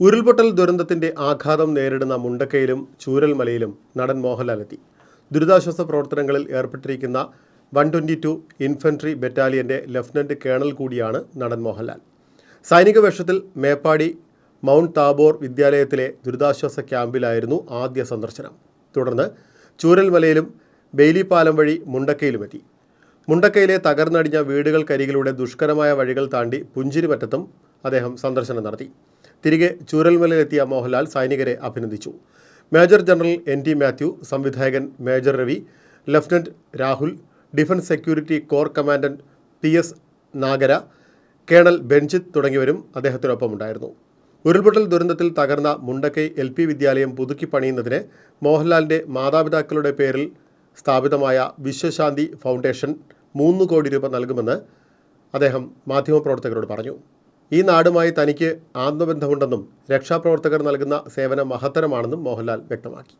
ഉരുൾപൊട്ടൽ ദുരന്തത്തിന്റെ ആഘാതം നേരിടുന്ന മുണ്ടക്കയിലും ചൂരൽമലയിലും നടൻ മോഹൻലാൽ എത്തി ദുരിതാശ്വാസ പ്രവർത്തനങ്ങളിൽ ഏർപ്പെട്ടിരിക്കുന്ന വൺ ട്വന്റി ടു ഇൻഫൻട്രി ബറ്റാലിയന്റെ ലഫ്റ്റനന്റ് കേണൽ കൂടിയാണ് നടൻ മോഹൻലാൽ. സൈനിക വേഷത്തിൽ മേപ്പാടി മൗണ്ട് താബോർ വിദ്യാലയത്തിലെ ദുരിതാശ്വാസ ക്യാമ്പിലായിരുന്നു ആദ്യ സന്ദർശനം. തുടർന്ന് ചൂരൽമലയിലും ബെയ്ലിപ്പാലം പാലം വഴി മുണ്ടക്കയിലുമെത്തി. മുണ്ടക്കയിലെ തകർന്നടിഞ്ഞ വീടുകൾക്കരികിലൂടെ ദുഷ്കരമായ വഴികൾ താണ്ടി പുഞ്ചിരിമറ്റത്തും അദ്ദേഹം സന്ദർശനം നടത്തി. തിരികെ ചൂരൽമലയിലെത്തിയ മോഹൻലാൽ സൈനികരെ അഭിനന്ദിച്ചു. Major general N T Mathew സംവിധായകൻ major Ravi lieutenant Rahul defence security corps commandant P S Nagara colonel Benjith തുടങ്ങിയവരും അദ്ദേഹത്തിനൊപ്പമുണ്ടായിരുന്നു. ഉരുൾപൊട്ടൽ ദുരന്തത്തിൽ തകർന്ന മുണ്ടക്കൈ എൽ പി വിദ്യാലയം പുതുക്കി പണിയുന്നതിന് മോഹൻലാലിന്റെ മാതാപിതാക്കളുടെ പേരിൽ സ്ഥാപിതമായ വിശ്വശാന്തി ഫൗണ്ടേഷൻ മൂന്ന് കോടി രൂപ നൽകുമെന്ന് അദ്ദേഹം മാധ്യമപ്രവർത്തകരോട് പറഞ്ഞു. ഈ നാടുമായി തനിക്ക് ആത്മബന്ധമുണ്ടെന്നും രക്ഷാപ്രവർത്തകർ നൽകുന്ന സേവനം മഹത്തരമാണെന്നും മോഹൻലാൽ വ്യക്തമാക്കി.